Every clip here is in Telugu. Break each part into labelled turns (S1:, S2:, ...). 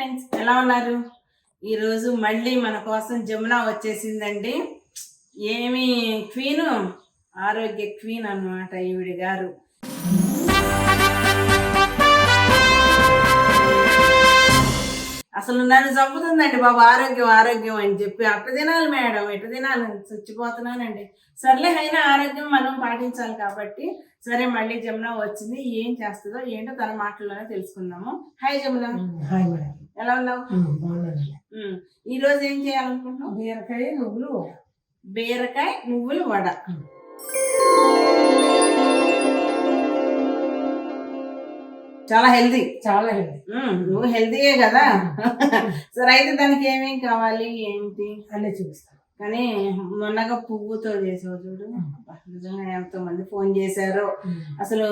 S1: ఫ్రెండ్స్ ఎలా ఉన్నారు? ఈరోజు మళ్ళీ మన కోసం జమున వచ్చేసిందండి. ఏమి క్వీను? ఆరోగ్య క్వీన్ అన్నమాట ఈవిడ గారు. అసలు నన్ను చంపుతుందండి బాబు ఆరోగ్యం ఆరోగ్యం అని చెప్పి. అట్ట తినాలి మేడం ఎట్ట తినాలి చచ్చిపోతున్నానండి. సర్లే అయినా ఆరోగ్యం మనం పాటించాలి కాబట్టి సరే మళ్ళీ జమున వచ్చింది. ఏం చేస్తుందో ఏంటో తన మాటల్లోనే తెలుసుకుందాము. హాయ్ జమున.
S2: హాయ్ మేడం
S1: ఎలా ఉన్నావు? ఉమ్. ఈ రోజు ఏం చేయాలనుకుంటున్నావు?
S2: బీరకాయ నువ్వులు
S1: బీరకాయ నువ్వులు వడ. చాలా హెల్దీ
S2: చాలా హెల్దీ
S1: నువ్వు హెల్తీయే కదా. సరే అయితే దానికి ఏమేం కావాలి? ఏంటి?
S2: అన్నీ చూపిస్తాను.
S1: కానీ మొన్నగా పువ్వుతో చేసావు చూడు. నిజంగా ఎంతో మంది ఫోన్ చేశారు. అసలు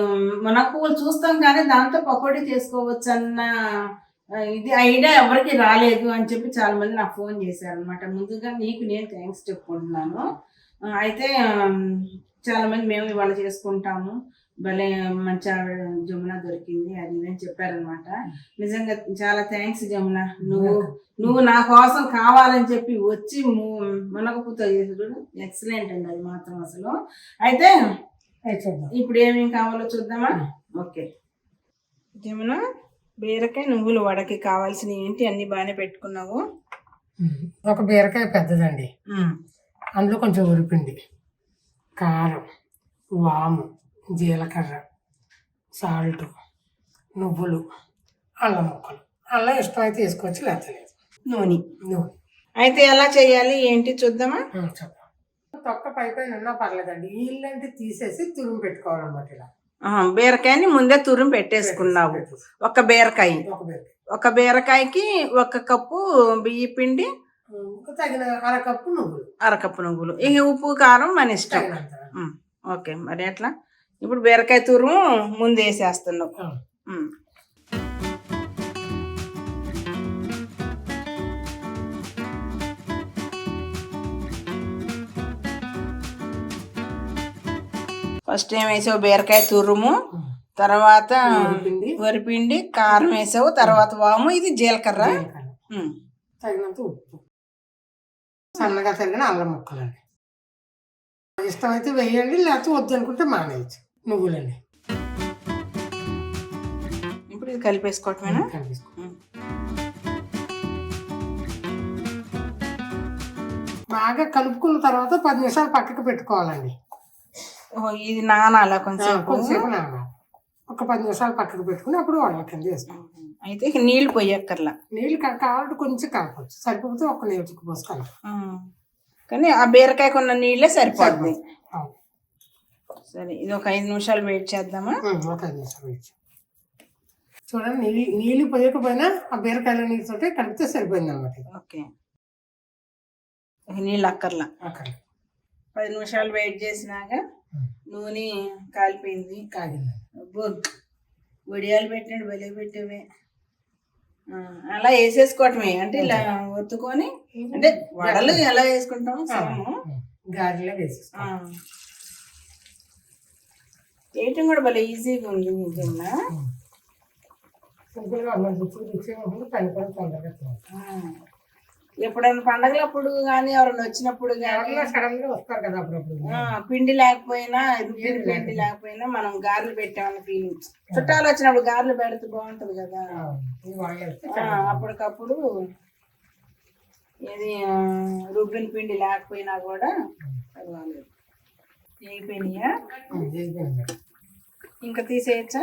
S1: మన పువ్వులు చూస్తాం కానీ దాంతో పకోడీ చేసుకోవచ్చు అన్న ఇది ఐడియా ఎవరికి రాలేదు అని చెప్పి చాలా మంది నాకు ఫోన్ చేశారు అనమాట ముందుగా నీకు నేను థ్యాంక్స్ చెప్పుకుంటున్నాను. అయితే చాలా మంది మేము ఇవాళ చేసుకుంటాము. భలే మంచి ఆవిడ జమున దొరికింది అది ఇది అని చెప్పారనమాట నిజంగా చాలా థ్యాంక్స్ జమున. నువ్వు నువ్వు నా కోసం కావాలని చెప్పి వచ్చి మునగపుతో చేసి చూడు ఎక్సలెంట్ అండి అది మాత్రం అసలు. అయితే ఇప్పుడు ఏమేమి కావాలో చూద్దామా? ఓకే. జమున బీరకాయ నువ్వులు వడకి కావాల్సిన ఏంటి? అన్ని బాగానే పెట్టుకున్నావు.
S2: ఒక బీరకాయ పెద్దదండి. అందులో కొంచెం ఉరిపిండి కారం వాము జీలకర్ర సాల్ట్ నువ్వులు అల్లం ముక్కలు. అల్లం ఇష్టమైతే వేసుకోవచ్చు లేకపోతే లేదు.
S1: నూనె.
S2: నూనె.
S1: అయితే ఎలా చేయాలి? ఏంటి చూద్దామా?
S2: చెప్పండి తొక్క పై పైన ఉన్నా పర్లేదండి. ఇల్లంటే తీసేసి తురుము పెట్టుకోవాలన్నమాట ఇలా.
S1: బీరకాయని ముందే తురుము పెట్టేసుకున్నావు.
S2: పెట్టేసి.
S1: ఒక బీరకాయ.
S2: ఒక బీరకాయ.
S1: ఒక బీరకాయకి ఒక కప్పు బియ్య పిండి
S2: తగిన అరకప్పు నువ్వులు.
S1: అరకప్పు నువ్వులు. ఇక ఉప్పు కారం మన ఇష్టం. ఓకే. మరి ఎట్లా? ఇప్పుడు బీరకాయ తురుము ముందు వేసేస్తున్నావు. ఫస్ట్ ఏం వేసావు? బీరకాయ తురుము. తర్వాత. వరిపిండి. కారం వేసావు. తర్వాత వాము ఇది జీలకర్ర.
S2: తగినంత ఉప్పు. సన్నగా తరిగిన అల్లం ముక్కలండి. ఇష్టమైతే వేయండి లేకపోతే వద్దు అనుకుంటే మానేయచ్చు. నువ్వులండి
S1: ఇప్పుడు ఇది కలిపేసుకోవటమేనా?
S2: కలిపేసుకో. బాగా కలుపుకున్న తర్వాత పది నిమిషాలు పక్కకు పెట్టుకోవాలండి.
S1: ఇది నానాల కొంచెం?
S2: నానాలి ఒక పది నిమిషాలు పక్కకు పెట్టుకుని అప్పుడు వడల కింద వేసుకోవాలి
S1: అయితే నీళ్ళు పోయక్కర్లా.
S2: నీళ్ళు కావాలంటే కొంచెం కలపచ్చు. సరిపోతే ఒక నీళ్ళు పోసి కలప
S1: ఆ. కానీ ఆ బీరకాయకు ఉన్న నీళ్ళే సరిపోతుంది. సరే ఇది ఒక ఐదు నిమిషాలు వెయిట్ చేద్దామా?
S2: ఒక ఐదు నిమిషాలు వేచి చూడండి నీళ్ళు నీళ్ళు పోయకపోయినా ఆ బీరకాయల నీళ్ళతో కలిపితే సరిపోయింది అనమాట
S1: ఓకే. నీళ్ళు అక్కర్లా.
S2: అక్కడ
S1: పది నిమిషాలు వెయిట్ చేసినాక నూనె కాలిపోయింది.
S2: కాగింది.
S1: అబ్బో, వడియాలు పెట్టినట్టు వెలిగి పెట్టేవే అలా వేసేసుకోవటమే. అంటే ఇలా ఒత్తుకొని అంటే వడలు ఎలా వేసుకుంటాము
S2: గారెలా వేసేసుకో
S1: ఆ. వేయటం కూడా భలే ఈజీగా ఉంది నిజంగా. ఎప్పుడైనా పండగలప్పుడు కానీ ఎవరైనా వచ్చినప్పుడు
S2: వస్తారు కదా
S1: పిండి లేకపోయినా రుబ్బిన పిండి లేకపోయినా. మనం గారెలు పెట్టామని ఫీలింగ్ చుట్టాలు వచ్చినప్పుడు గారెలు పెడితే బాగుంటది కదా. అప్పటికప్పుడు ఇది ఆ, రుబ్బిన పిండి లేకపోయినా కూడా పర్వాలేదు. అయిపోయినాయా. ఇంకా తీసేయచ్చా.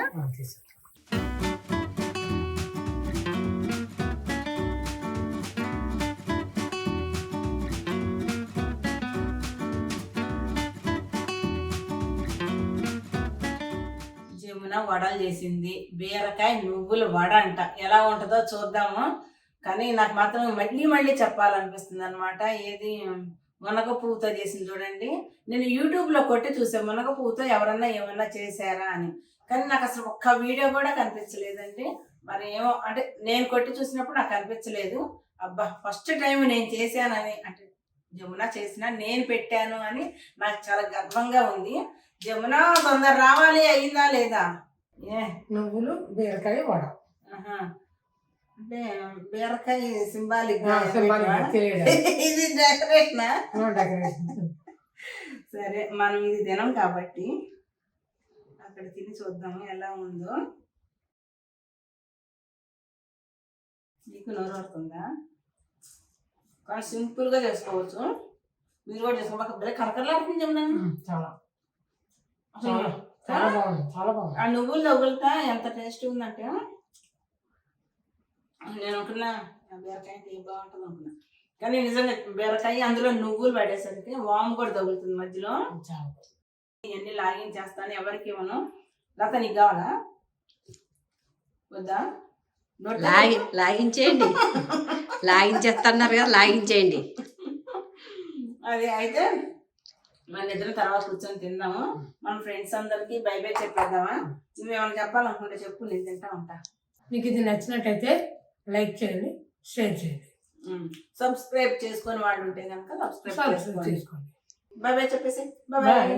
S1: జమున వడలు చేసింది. బీరకాయ నువ్వుల వడ అంట. ఎలా ఉంటుందో చూద్దాము. కానీ నాకు మాత్రం మళ్ళీ మళ్ళీ చెప్పాలనిపిస్తుంది అనమాట ఏది మునగ పువ్వుతో చేసింది చూడండి. నేను యూట్యూబ్లో కొట్టి చూసాను మునగ పువ్వుతో ఎవరన్నా ఏమన్నా చేశారా అని. కానీ నాకు అసలు ఒక్క వీడియో కూడా కనిపించలేదండి. మరి ఏమో అంటే నేను కొట్టి చూసినప్పుడు నాకు కనిపించలేదు. అబ్బా ఫస్ట్ టైం నేను చేశానని అంటే జమున చేసిన నేను పెట్టాను అని నాకు చాలా గర్వంగా ఉంది. జమున తొందర రావాలి అయిందా లేదా? ఏ?
S2: నువ్వులు బీరకాయ వడ.
S1: బీరకాయ సింబాలిక్ ఇది డెకరేషన్
S2: డెకరేషన్
S1: సరే మనం ఇది తినం కాబట్టి అక్కడ తిని చూద్దాము ఎలా ఉందో. నీకు నోరు పడుతుందా కానీ సింపుల్గా చేసుకోవచ్చు. మీరు కూడా చేసుకోవాలి కరకరలాడుతుంది చెప్తున్నాను
S2: చాలా. చాలా చాలా బాగుంది చాలా బాగుంది.
S1: ఆ నువ్వులు తగులుతా? ఎంత టేస్ట్ ఉందంటే? నేను అనుకున్నా బీరకాయ అంటే ఏం బాగుంటుంది అనుకున్నా. కానీ నిజంగా బీరకాయ అందులో నువ్వులు పడేసరికి వాము కూడా తగులుతుంది మధ్యలో.
S2: చాలా
S1: ఇవన్నీ లాగిన్ చేస్తాను ఎవరికి ఇవ్వను. లత నీకు కావాలా? వద్దా?
S3: లాగి లాగించేయండి లాగించేస్తున్నారు కదా లాగించేయండి
S1: అది అయితే మన ఇద్దరు తర్వాత కూర్చొని తిందాము. మన ఫ్రెండ్స్ అందరికి బై బై చెప్పేద్దామా? నువ్వేమైనా చెప్పాలనుకుంటే చెప్పు నేను తింటా ఉంటా.
S2: మీకు ఇది నచ్చినట్టయితే లైక్ చేయండి షేర్ చేయండి.
S1: సబ్స్క్రైబ్ చేసుకొని వాళ్ళు ఉంటే కనుక
S2: సబ్స్క్రైబ్
S1: చేసుకోండి.
S2: చేసుకోండి.
S1: బై బై చెప్పేసి బై
S2: Bye.
S1: బై